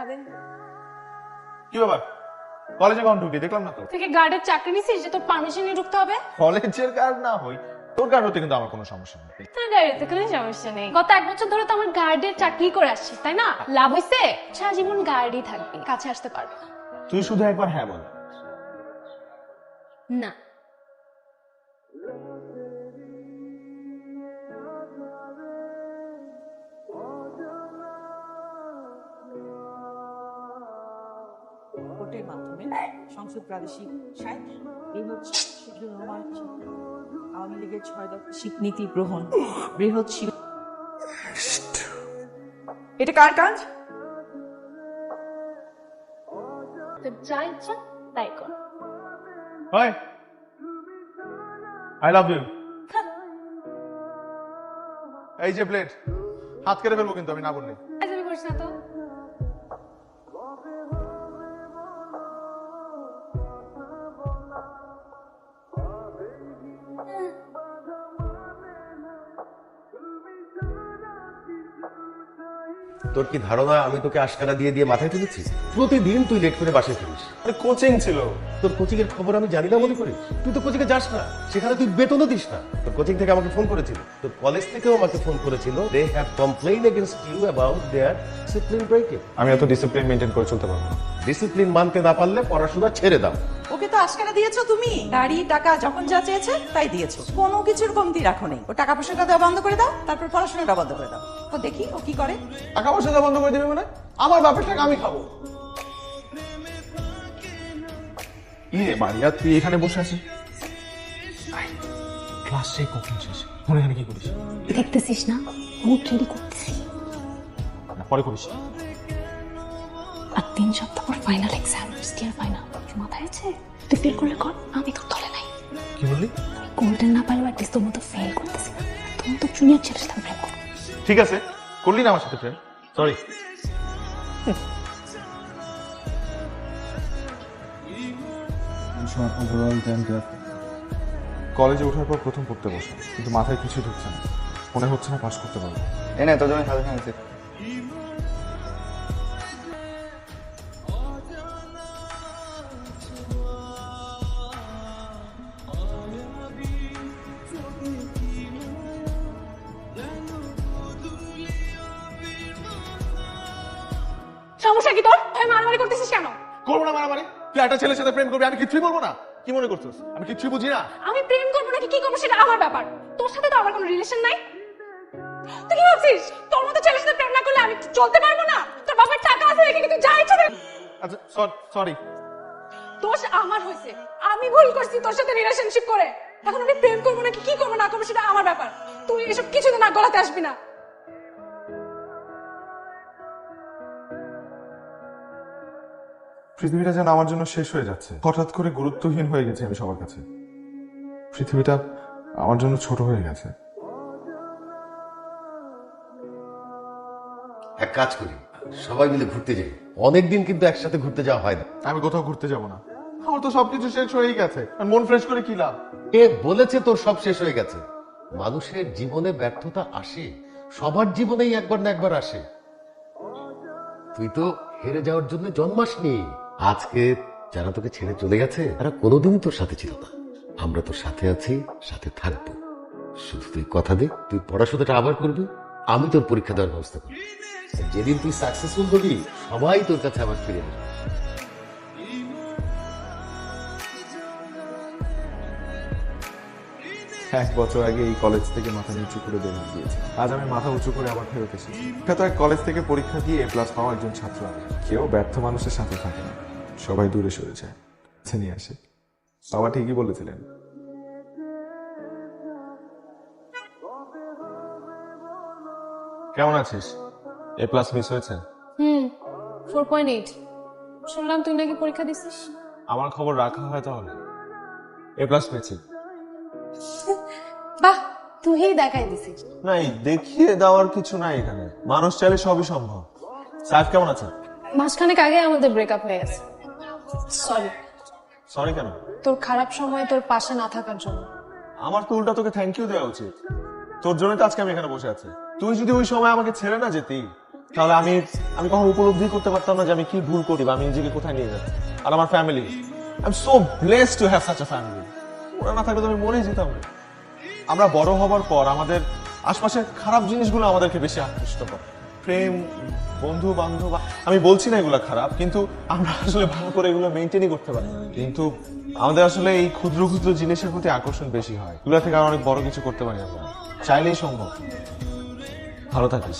খাবেন? কি ব্যাপার? কলেজে কখন ঢুকি দেখলাম না তো। তুই কি গার্ডের চাকরি নিছিস যে তোর পারমিশন নিয়ে ঢুকতে হবে? কলেজের কার্ড না হই। তোর কার্ড হতে কিন্তু আমার কোনো সমস্যা নেই। তোর গাড়িতে কোনো সমস্যা নেই। গত এক বছর ধরে তো আমার গার্ডের চাকরি করে আসছিস তাই না? লাভ হইছে? সারা জীবন গার্ডই থাকবি কাছে আসতে পারবে তুই শুধু একবার হ্যাঁ বল। না। ভোটের মাধ্যমে সংসদ প্রাদেশিক এই হচ্ছে আওয়ামী লীগের ছয় দফা শিক্ষনীতি গ্রহণ বৃহৎ এটা কার কাজ? তোর যা ইচ্ছা তাই কর। হাই আই লাভ ইউ এই যে প্লেট হাত কেটে ফেলব কিন্তু আমি না বললে। আজমি করিস না তো। তোর কি ধারণা আমি তোকে আশকারা দিয়ে দিয়ে মাথায় তুলেছি প্রতিদিন তুই লেট করে বাসে ফিরিস। আরে কোচিং ছিল। তোর কোচিং এর খবর আমি জানি না মনে করিস। তুই তো কোচিং এ যাস না। সেখানে তুই বেতনও দিস না। তোর কোচিং থেকে আমাকে ফোন করেছিল। তোর কলেজ থেকেও আমাকে ফোন করেছিল। They have complain against you about their discipline breaking আমি এত ডিসিপ্লিন মেনটেন করে চলতে পারব না। ডিসিপ্লিন মানতে না পারলে পড়াশোনা ছেড়ে দাও। ওকে তো আশকারা দিয়েছ তুমি? গাড়ি টাকা যখন যা চেয়েছে তাই দিয়েছ। কোনো কিছুর কমতি রাখো নেই। ও টাকা পয়সাটা দেওয়া বন্ধ করে দাও তারপর পড়াশোনাটা বন্ধ করে দাও। ও দেখি ও কি করে? টাকা পয়সা বন্ধ করে দিবে মানে? আমার বাপের টাকা আমি খাব। ইয়ে মারিয়া তুই এখানে বসে আছিস? ক্লাস কখন শেষ? মনে এখানে কি করিস? দেখতেছিস না? করতেছি না, পরে করিস। আর তিন সপ্তাহ পর final exam first year final মাথায় আছে? তুই ফেল করলে কর আমি তোর দলে নাই। কি বললি? গোল্ডেন না পারলে অ্যাটলিস্ট তোর মতো ফেল করতেছি না। তোমার তো জুনিয়র ছেলের সাথে ঠিক আছে করলি না আমার সাথে সরি কলেজে ওঠার পর প্রথম পড়তে বসে কিন্তু মাথায় কিছু ঢুকছে না। মনে হচ্ছে না পাশ করতে পারব। এনে তোর জন্য সাজেশন আছে। সমস্যা কি তোর? তুই মারামারি করতেছিস কেন? করব না মারামারি। তুই একটা ছেলের সাথে প্রেম করবি আমি কিছুই বলব না। কি মনে করছিস? আমি কিছুই বুঝি না। আমি প্রেম করব নাকি কি করব সেটা আমার ব্যাপার। তোর সাথে তো আমার কোনো রিলেশন নাই। তুই কি ভাবছিস? তোর মতো ছেলের সাথে প্রেম না করলে আমি চলতে পারব না? তোর বাবার টাকা আছে দেখে কি তুই যা ইচ্ছা আচ্ছা সরি দোষ আমার হয়েছে। আমি ভুল করছি তোর সাথে রিলেশনশিপ করে। এখন আমি প্রেম করব নাকি কি করব না করব সেটা আমার ব্যাপার। তুই এসব কিছুতে না গলাতে আসবি না। পৃথিবীটা যেন আমার জন্য শেষ হয়ে যাচ্ছে। হঠাৎ করে গুরুত্বহীন হয়ে গেছে আমি সবার কাছে। পৃথিবীটা আমার জন্য ছোট হয়ে গেছে। এক কাজ করি সবাই মিলে ঘুরতে যাই। অনেকদিন কিন্তু একসাথে ঘুরতে যাওয়া হয় না। আমি কোথাও ঘুরতে যাব না। আমার তো সবকিছু শেষ হয়েই গেছে। আর মন ফ্রেশ করে কি লাভ? কে বলেছে তোর সব শেষ হয়ে গেছে? মানুষের জীবনে ব্যর্থতা আসে সবার জীবনেই একবার না একবার আসে। তুই তো হেরে যাওয়ার জন্য জন্মাস জন্মাসনি। আজকে যারা তোকে ছেড়ে চলে গেছে? তারা কোনোদিনই তোর সাথে ছিল না। আমরা তোর সাথে আছি, সাথে থাকব। শুধু তুই কথা দে, তুই পড়াশোনাটা আবার করবি, আমি তোর পরীক্ষা দেওয়ার ব্যবস্থা করব। যেদিন তুই সাকসেসফুল হবি, সবাই তোর কাছে আবার ফিরে আসবে। এক বছর আগে এই কলেজ থেকে মাথা নিচু করে বেরিয়ে দিয়েছি আজ আমি মাথা উঁচু করে আবার ফেরত এসেছি। এক কলেজ থেকে পরীক্ষা দিয়ে এ প্লাস পাওয়া একজন ছাত্র। আমি কেউ ব্যর্থ মানুষের সাথে থাকে না। সবাই দূরে সরে যায়। কাছে নিয়ে আসে। বাবা ঠিকই বলেছিলেন। কেমন আছিস? এ প্লাস মিস হয়েছে? হুম ফোর পয়েন্ট এইট শুনলাম তুই নাকি পরীক্ষা দিছিস। আমার খবর রাখা হয় তাহলে। এ প্লাস পেয়েছি বাহ তুই দেখাই দিছিস। নাই দেখিয়ে দেওয়ার কিছু নাই এখানে। মানুষ চাইলে সবই সম্ভব। সাইফ কেমন আছে মাসখানেক আগে আমাদের ব্রেকআপ হয়ে গেছে। সরি সরি কেন? তোর খারাপ সময় তোর পাশে না থাকার জন্য। আমার তো উল্টা তোকে থ্যাংক ইউ দেওয়া উচিত। তোর জন্য তো আজকে আমি এখানে বসে আছি। তুই যদি ওই সময় আমাকে ছেড়ে না যেতি তাহলে আমি আমি কখনো উপলব্ধি করতে পারতাম না যে আমি কি ভুল করি বা আমি নিজেকে কোথায় নিয়ে যাচ্ছি। আর আমার family I am so blessed to have such a family ওরা না থাকলে তো আমি মরেই যেতাম। আমরা বড় হবার পর আমাদের আশপাশের খারাপ জিনিসগুলো আমাদেরকে বেশি আকৃষ্ট করে। প্রেম বন্ধু বান্ধব আমি বলছি না এগুলো খারাপ, কিন্তু আমরা আসলে ভালো করে এগুলো মেনটেনই করতে পারি। কিন্তু আমাদের আসলে এই ক্ষুদ্র ক্ষুদ্র জিনিসের প্রতি আকর্ষণ বেশি হয়। এগুলো থেকে আমরা অনেক বড় কিছু করতে পারি আমরা চাইলেই সম্ভব। ভালো থাকিস।